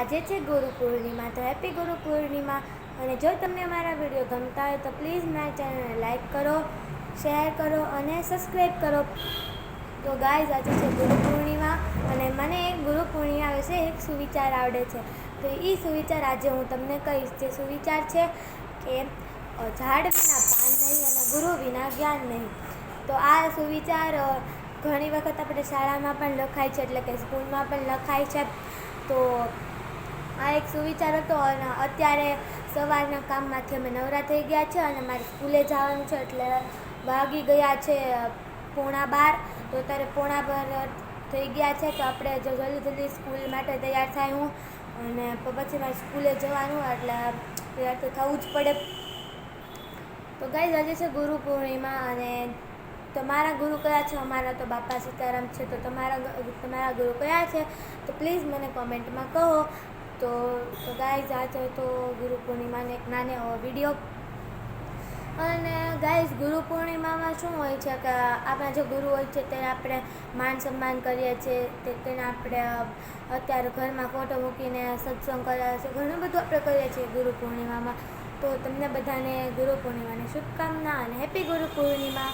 આજે છે ગુરુ પૂર્ણિમા, તો હેપી ગુરુ પૂર્ણિમા. અને જો તમને મારા વીડિયો ગમતા હોય તો પ્લીઝ મારા ચેનલને લાઈક કરો, શેર કરો અને સબસ્ક્રાઈબ કરો. તો ગાય આજે છે ગુરુ પૂર્ણિમા અને મને એક ગુરુ પૂર્ણિમા વિશે એક સુવિચાર આવડે છે. તો એ સુવિચાર આજે હું તમને કહીશ. જે સુવિચાર છે કે ઝાડ વિના પાન નહીં અને ગુરુ વિના જ્ઞાન નહીં. તો આ સુવિચાર ઘણી વખત આપણે શાળામાં પણ લખાય છે, એટલે કે સ્કૂલમાં પણ લખાય છે. તો આ એક સુવિચાર હતો અને અત્યારે સવારના કામમાંથી અમે નવરા થઈ ગયા છે અને મારે સ્કૂલે જવાનું છે એટલે વાગી ગયા છે પોણા બાર. તો અત્યારે પોણા બાર થઈ ગયા છે તો આપણે જો જલ્દી જલ્દી સ્કૂલ માટે તૈયાર થાય હું. અને પછી મારે સ્કૂલે જવાનું એટલે તૈયાર તો થવું જ પડે. તો ગાઈઝ આજે છે ગુરુ પૂર્ણિમા અને તમારા ગુરુ કયા છે? અમારા તો બાપા સીતારામ છે. તો તમારા તમારા ગુરુ કયા છે? તો પ્લીઝ મને કોમેન્ટમાં કહો. તો તો ગાઈઝ આજે તો ગુરુ પૂર્ણિમાને એક નાને વીડિયો અને ગાઈઝ ગુરુ પૂર્ણિમામાં શું હોય છે કે આપણા જે ગુરુ હોય છે તેને આપણે માન સન્માન કરીએ છીએ તેને આપણે અત્યારે ઘરમાં ફોટો મૂકીને સત્સંગ કરીએ છીએ ઘણું બધું આપણે કરીએ છીએ ગુરુ પૂર્ણિમામાં. તો તમને બધાને ગુરુ પૂર્ણિમાની શુભકામના અને હેપી ગુરુ પૂર્ણિમા.